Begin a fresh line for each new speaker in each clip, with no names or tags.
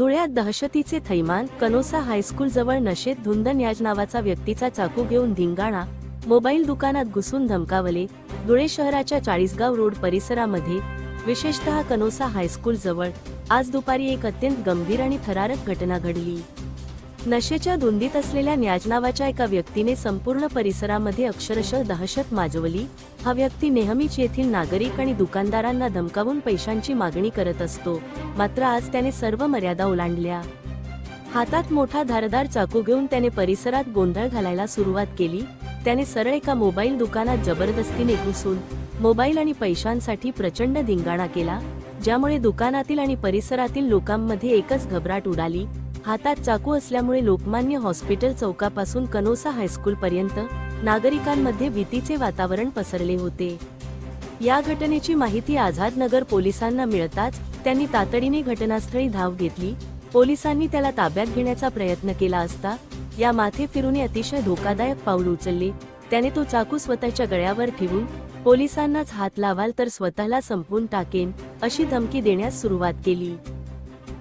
धुळ्यात दहशतीचे थैमान कनोसा हायस्कूल जवळ नशेत धुंदन याज नावाचा व्यक्तीचा चाकू घेऊन धिंगाणा मोबाईल दुकानात घुसून धमकावले. धुळे शहराच्या चाळीसगाव रोड परिसरामध्ये विशेषतः कनोसा हायस्कूल जवळ आज दुपारी एक अत्यंत गंभीर आणि थरारक घटना घडली. नशेच्या धुंदीत असलेल्या न्याज नावाच्या एका व्यक्तीने संपूर्ण परिसरामध्ये अक्षरशः दहशत माजवली. हा व्यक्ती नेहमीच येथील नागरिक आणि दुकानदारांना धमकावून पैशांची मागणी करत असतो. मात्र आज त्याने सर्व मर्यादा ओलांडल्या. हातात मोठा धारदार चाकू घेऊन त्याने परिसरात गोंधळ घालायला सुरुवात केली. त्याने सरळ एका मोबाईल दुकानात जबरदस्तीने घुसून मोबाईल आणि पैशांसाठी प्रचंड धिंगाणा केला ज्यामुळे दुकानातील आणि परिसरातील लोकांमध्ये एकच घबराट उडाली. हातात चाकू असल्यामुळे लोकमान्य हॉस्पिटल चौकापासून कनोसा हायस्कूल पर्यंत नागरिकांमध्ये भीतीचे वातावरण पसरले होते. या घटनेची माहिती आझादनगर पोलिसांना मिळताच त्यांनी तातडीने घटनास्थळी धाव घेतली. पोलिसांनी त्याला ताब्यात घेण्याचा प्रयत्न केला असता या माथे फिरूने अतिशय धोकादायक पाऊल उचलले. त्याने तो चाकू स्वतःच्या गळ्यावर ठेवून पोलिसांनाच हात लावाल तर स्वतःला संपवून टाकेन अशी धमकी देण्यास सुरुवात केली.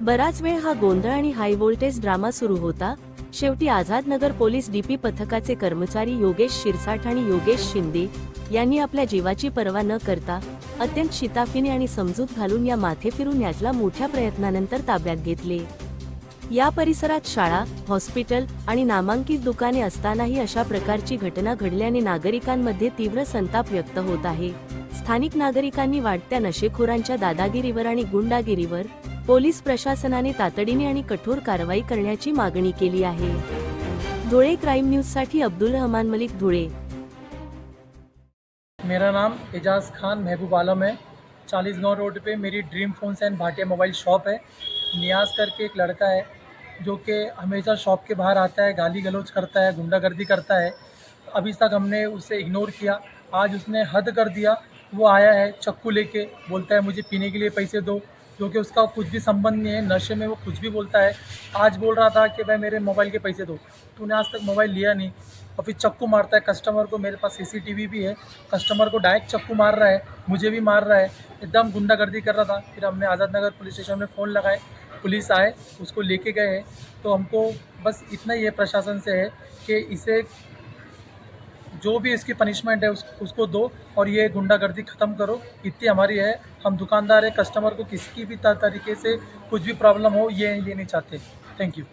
बराच वेळ हा गोंधळ आणि हाय व्होल्टेज ड्रामा सुरू होता. शेवटी आझादनगर पोलीस डीपी पथकाचे कर्मचारी योगेश शिरसाठ आणि योगेश शिंदे यांनी आपल्या जीवाची पर्वा न करता अत्यंत शिताफीने आणि समजूत घालून या माथे फिरून याचला मोठ्या प्रयत्नानंतर ताब्यात घेतले. या परिसरात शाळा हॉस्पिटल आणि नामांकित दुकाने असतानाही अशा प्रकारची घटना घडल्याने नागरिकांमध्ये तीव्र संताप व्यक्त होत आहे. स्थानिक नागरिकांनी वाढत्या नशेखोरांच्या दादागिरीवर आणि गुंडागिरीवर पोलीस प्रशासनाने तातडीने आणि कठोर कारवाई करण्याची मागणी केली आहे. धुळे क्राईम न्यूजसाठी अब्दुल रहमान मलिक धुळे.
मेरा नाम एजाज खान महबूब आलम है। चालीस गांव रोड पे मेरी dream phones and Bhatia mobile shop है। नियाज करके एक लड़का है जो कि हमेशा शॉप के बाहर आता है गाली गलौज करता है गुंडागर्दी करता है। अभी तक हमने उसे इग्नोर किया। आज उसने हद कर दिया। वो आया है चक्कू लेके बोलता है मुझे पीने के लिए पैसे दो। जो कि उसका कुछ भी संबंध नहीं है, नशे में वो कुछ भी बोलता है। आज बोल रहा था कि भाई मेरे मोबाइल के पैसे दो। तूने आज तक मोबाइल लिया नहीं। और फिर चक्कू मारता है। कस्टमर को मेरे पास सीसीटीवी भी है। कस्टमर को डायरेक्ट चक्कू मार रहा है। मुझे भी मार रहा है। एकदम गुंडागर्दी कर रहा था। फिर हमने आज़ाद नगर पुलिस स्टेशन में फ़ोन लगाए। पुलिस आए, उसको लेके गए हैं। तो हमको बस इतना ही है प्रशासन से है कि इसे जो भी इसकी पनिशमेंट है उस, उसको दो और ये गुंडागर्दी ख़त्म करो। इतनी हमारी है हम दुकानदार है कस्टमर को किसी की भी तरीके से कुछ भी प्रॉब्लम हो ये ये नहीं चाहते। Thank you